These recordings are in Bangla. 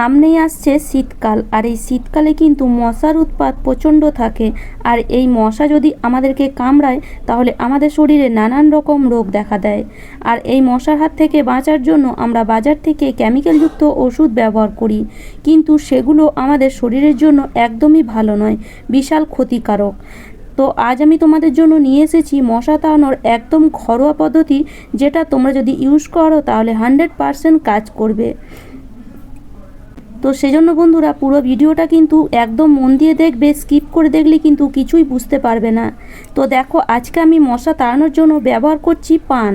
সামনেই আসছে শীতকাল, আর এই শীতকালে কিন্তু মশার উৎপাত প্রচণ্ড থাকে। আর এই মশা যদি আমাদেরকে কামড়ায়, তাহলে আমাদের শরীরে নানান রকম রোগ দেখা দেয়। আর এই মশার হাত থেকে বাঁচার জন্য আমরা বাজার থেকে কেমিক্যালযুক্ত ওষুধ ব্যবহার করি। কিন্তু সেগুলো আমাদের শরীরের জন্য একদমই ভালো নয়, বিশাল ক্ষতিকারক। তো আজ আমি তোমাদের জন্য নিয়ে এসেছি মশা তাড়ানোর একদম ঘরোয়া পদ্ধতি, যেটা তোমরা যদি ইউজ করো, তাহলে হান্ড্রেড পারসেন্ট কাজ করবে। তো সেজন্য বন্ধুরা পুরো ভিডিওটা কিন্তু একদম মন দিয়ে দেখবে স্কিপ করে দেখলে কিন্তু কিছুই বুঝতে পারবে না। তো দেখো, আজকে আমি মশা তাড়ানোর জন্য ব্যবহার করছি পান।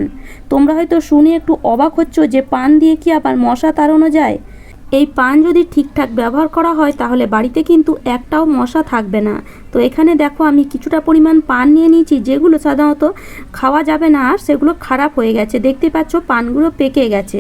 তোমরা হয়তো শুনে একটু অবাক হচ্ছ যে পান দিয়ে কি আবার মশা তাড়ানো যায়? এই পান যদি ঠিকঠাক ব্যবহার করা হয়, তাহলে বাড়িতে কিন্তু একটাও মশা থাকবে না। তো এখানে দেখো, আমি কিছুটা পরিমাণ পান নিয়ে নিয়েছি, যেগুলো সাধারণত খাওয়া যাবে না আর সেগুলো খারাপ হয়ে গেছে। দেখতে পাচ্ছ, পানগুলো পেকে গেছে।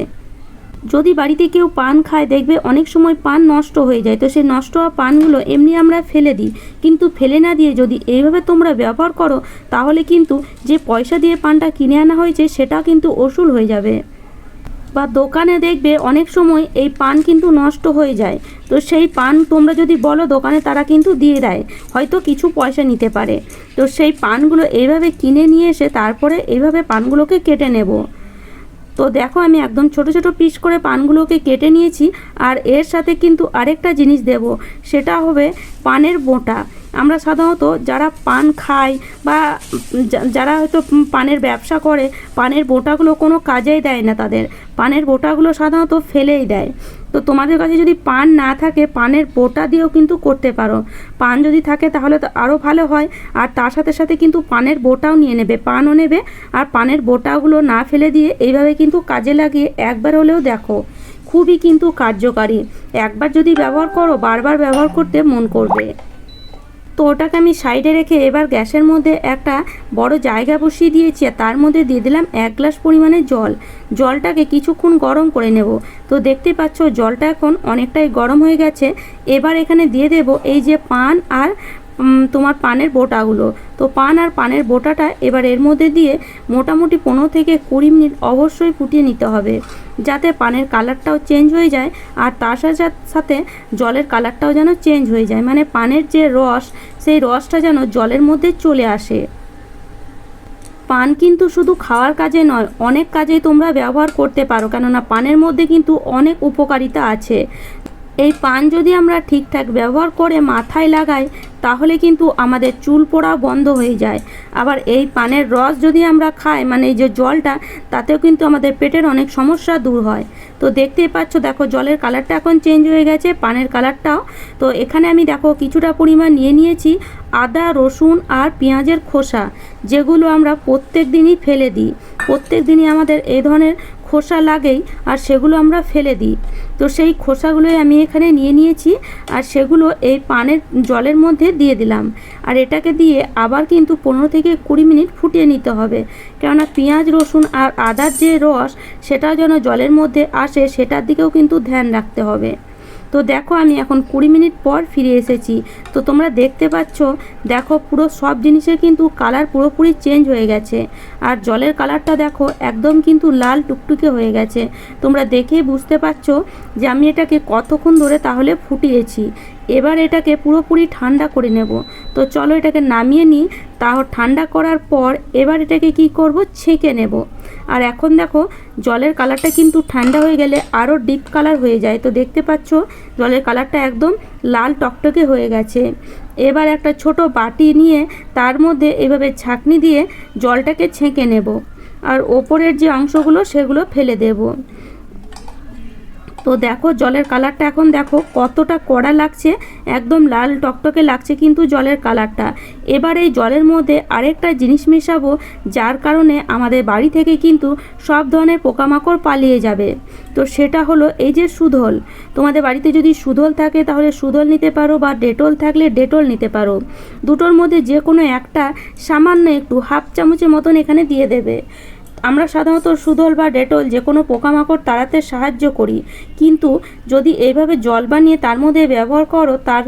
যদি বাড়িতে কেউ পান খায়, দেখবে অনেক সময় পান নষ্ট হয়ে যায়। তো সেই নষ্ট হওয়া পানগুলো এমনি আমরা ফেলে দিই। কিন্তু ফেলে না দিয়ে যদি এইভাবে তোমরা ব্যবহার করো, তাহলে কিন্তু যে পয়সা দিয়ে পানটা কিনে আনা হয়েছে, সেটা কিন্তু ওসুল হয়ে যাবে। বা দোকানে দেখবে অনেক সময় এই পান কিন্তু নষ্ট হয়ে যায়। তো সেই পান তোমরা যদি বলো দোকানে, তারা কিন্তু দিয়ে দেয়। হয়তো কিছু পয়সা নিতে পারে। তো সেই পানগুলো এইভাবে কিনে নিয়ে এসে তারপরে এইভাবে পানগুলোকে কেটে নেব। তো দেখো আমি একদম ছোট ছোট পিস করে পানগুলোকে কেটে নিয়েছি আর এর সাথে কিন্তু আরেকটা জিনিস দেব, সেটা হবে পানের বোঁটা। আমরা সাধারণত যারা পান খায় বা যারা হয়তো পানের ব্যবসা করে, পানের বোঁটাগুলো কোনো কাজেই দেয় না তাদের। পানের বোঁটাগুলো সাধারণত ফেলেই দেয়। তো তোমাদের কাছে যদি পান না থাকে, পানের বোটা দিয়েও কিন্তু করতে পারো। পান যদি থাকে তাহলে তো আরও ভালো হয়। আর তার সাথে সাথে কিন্তু পানের বোটাও নিয়ে নেবে, পানও নেবে। আর পানের বোটাগুলো না ফেলে দিয়ে এইভাবে কিন্তু কাজে লাগিয়ে একবার হলেও দেখো, খুবই কিন্তু কার্যকারী। একবার যদি ব্যবহার করো, বারবার ব্যবহার করতে মন করবে। তো ওটাকে আমি সাইডে রেখে এবার গ্যাসের মধ্যে একটা বড় জায়গা বসিয়ে দিয়েছি আর তার মধ্যে দিয়ে দিলাম এক গ্লাস পরিমাণে জল। জলটাকে কিছুক্ষণ গরম করে নেব। তো দেখতে পাচ্ছ জলটা এখন অনেকটাই গরম হয়ে গেছে। এবার এখানে দিয়ে দেব এই যে পান আর তোমার পানের বোটাগুলো। তো পান আর পানের বোটাটা এবার এর মধ্যে দিয়ে মোটামুটি পনেরো থেকে কুড়ি মিনিট অবশ্যই ফুটিয়ে নিতে হবে, যাতে পানের কালারটাও চেঞ্জ হয়ে যায় আর তার সাথে সাথে জলের কালারটাও যেন চেঞ্জ হয়ে যায়। মানে পানের যে রস, সেই রসটা যেন জলের মধ্যে চলে আসে। পান কিন্তু শুধু খাওয়ার কাজে নয়, অনেক কাজেই তোমরা ব্যবহার করতে পারো, কেননা পানের মধ্যে কিন্তু অনেক উপকারিতা আছে। এই পান যদি আমরা ঠিকঠাক ব্যবহার করে মাথায় লাগাই, তাহলে কিন্তু আমাদের চুল পড়া বন্ধ হয়ে যায়। আবার এই পানের রস যদি আমরা খাই মানে এই যে জলটা, তাতেও কিন্তু আমাদের পেটের অনেক সমস্যা দূর হয়। তো দেখতেই পাচ্ছ, দেখো জলের কালারটা এখন চেঞ্জ হয়ে গেছে, পানের কালারটাও। তো এখানে আমি দেখো কিছুটা পরিমাণ নিয়ে নিয়েছি আদা, রসুন আর পেঁয়াজের খোসা, যেগুলো আমরা প্রত্যেক দিনই ফেলে দিই। প্রত্যেক দিনই আমাদের এই ধরনের খোসা লাগেই আর সেগুলো আমরা ফেলে দিই। তো সেই খোসাগুলোই আমি এখানে নিয়ে নিয়েছি আর সেগুলো এই পানের জলের মধ্যে দিয়ে দিলাম। আর এটাকে দিয়ে আবার কিন্তু পনেরো থেকে কুড়ি মিনিট ফুটিয়ে নিতে হবে। কেননা পেঁয়াজ, রসুন আর আদার যে রস, সেটা যেন জলের মধ্যে আসে, সেটার দিকেও কিন্তু ধ্যান রাখতে হবে। তো দেখো আমি এখন কুড়ি মিনিট পর ফিরে এসেছি। তো তোমরা দেখতে পাচ্ছ, দেখো পুরো সব জিনিসের কিন্তু কালার পুরোপুরি চেঞ্জ হয়ে গেছে। আর জলের কালারটা দেখো একদম কিন্তু লাল টুকটুকে হয়ে গেছে। তোমরা দেখেই বুঝতে পারছ যে আমি এটাকে কতক্ষণ ধরে তাহলে ফুটিয়েছি। এবার এটাকে পুরোপুরি ঠান্ডা করে নেব। তো চলো এটাকে নামিয়ে নিই। তাও ঠান্ডা করার পর এবার এটাকে কি করব? ছেঁকে নেব। আর এখন দেখো, জলের কালারটা কিন্তু ঠান্ডা হয়ে গেলে আরও ডিপ কালার হয়ে যায়। তো দেখতে পাচ্ছ, জলের কালারটা একদম লাল টকটকে হয়ে গেছে। এবার একটা ছোট বাটি নিয়ে তার মধ্যে এভাবে ছাঁকনি দিয়ে জলটাকে ছেঁকে নেব। আর ওপরের যে অংশগুলো, সেগুলো ফেলে দেবো। তো দেখো, জলের কালারটা এখন দেখো কতটা কড়া লাগছে, একদম লাল টকটকে লাগছে কিন্তু জলের কালারটা। এবার এই জলের মধ্যে আরেকটা জিনিস মেশাবো, যার কারণে আমাদের বাড়ি থেকে কিন্তু সব ধরনের পোকামাকড় পালিয়ে যাবে। তো সেটা হলো এই যে সুধল। তোমাদের বাড়িতে যদি সুধল থাকে তাহলে সুধল নিতে পারো বা ডেটল থাকলে ডেটল নিতে পারো। দুটোর মধ্যে যে কোনো একটা সামান্য একটু হাফ চামচের মতন এখানে দিয়ে দেবে। আমরা সাধারণত সুদল বা ডেটল যে কোনো পোকামাকড় তাড়াতে সাহায্য করি। কিন্তু যদি এইভাবে জল বানিয়ে তার মধ্যে ব্যবহার করো, তার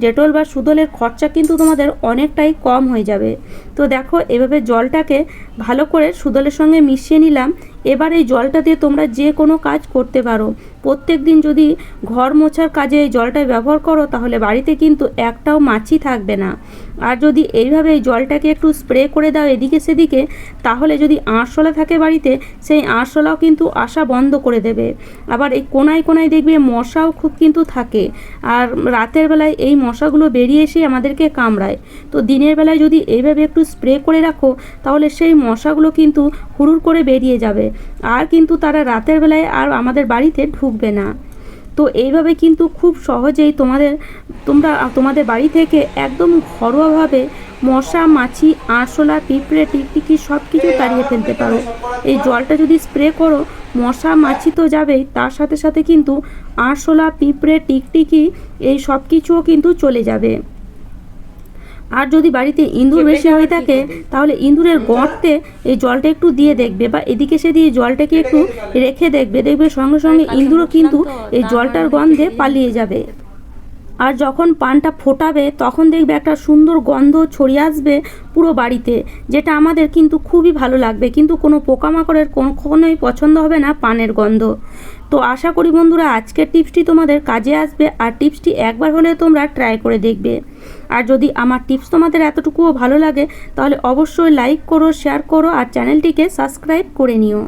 ডেটল বা সুদলের খরচা কিন্তু তোমাদের অনেকটাই কম হয়ে যাবে। তো দেখো, এভাবে জলটাকে ভালো করে সুদলের সঙ্গে মিশিয়ে নিলাম। এবার এই জলটা দিয়ে তোমরা যে কোনো কাজ করতে পারো। প্রত্যেক দিন যদি ঘর মোছার কাজে এই জলটা ব্যবহার করো, তাহলে বাড়িতে কিন্তু একটাও মাছি থাকবে না। আর যদি এইভাবে এই জলটাকে একটু স্প্রে করে দাও এদিকে সেদিকে, তাহলে যদি আরশোলা থাকে বাড়িতে, সেই আরশোলাও কিন্তু আসা বন্ধ করে দেবে। আবার এই কোনায় কোনায় দেখবে মশাও খুব কিন্তু থাকে। আর রাতের বেলায় এই মশাগুলো বেরিয়ে এসে আমাদেরকে কামড়ায়। তো দিনের বেলায় যদি এইভাবে একটু স্প্রে করে রাখো, তাহলে সেই মশাগুলো কিন্তু হুড়ুর করে বেরিয়ে যাবে। আর কিন্তু তারা রাতের বেলায় আর আমাদের বাড়িতে ঢুকবে না। তো এইভাবে কিন্তু খুব সহজেই তোমাদের, তোমরা, তোমাদের বাড়ি থেকে একদম ঘরোয়াভাবে মশা, মাছি, আরশোলা, পিঁপড়ে, টিকটিকি সব কিছু তাড়িয়ে ফেলতে পারো। এই জলটা যদি স্প্রে করো, মশা, মাছি তো যাবেই। তার সাথে সাথে কিন্তু আরশোলা, পিঁপড়ে, টিকটিকি, এই সব কিছুও কিন্তু চলে যাবে। আর যদি বাড়িতে ইঁদুর বেশি হয়ে থাকে তাহলে ইঁদুরের গর্তে এই জলটা একটু দিয়ে দেখবে বা এদিকে সেদিকে জলটাকে একটু রেখে দেখবে। দেখবে সঙ্গে সঙ্গে ইঁদুরও কিন্তু এই জলটার গন্ধে পালিয়ে যাবে। আর যখন পানটা ফোটাবে তখন দেখবে একটা সুন্দর গন্ধ ছড়িয়ে আসবে পুরো বাড়িতে যেটা আমাদের কিন্তু খুবই ভালো লাগবে। কিন্তু কোনো পোকামাকড়ের কখনোই পছন্দ হবে না পানের গন্ধ। তো আশা করি বন্ধুরা আজকের টিপসটি তোমাদের কাজে আসবে। আর টিপসটি একবার হলে তোমরা ট্রাই করে দেখবে। আর যদি আমার টিপস তোমাদের এতটুকুও ভালো লাগে, তাহলে অবশ্যই লাইক করো শেয়ার করো, আর চ্যানেলটিকে সাবস্ক্রাইব করে নিও।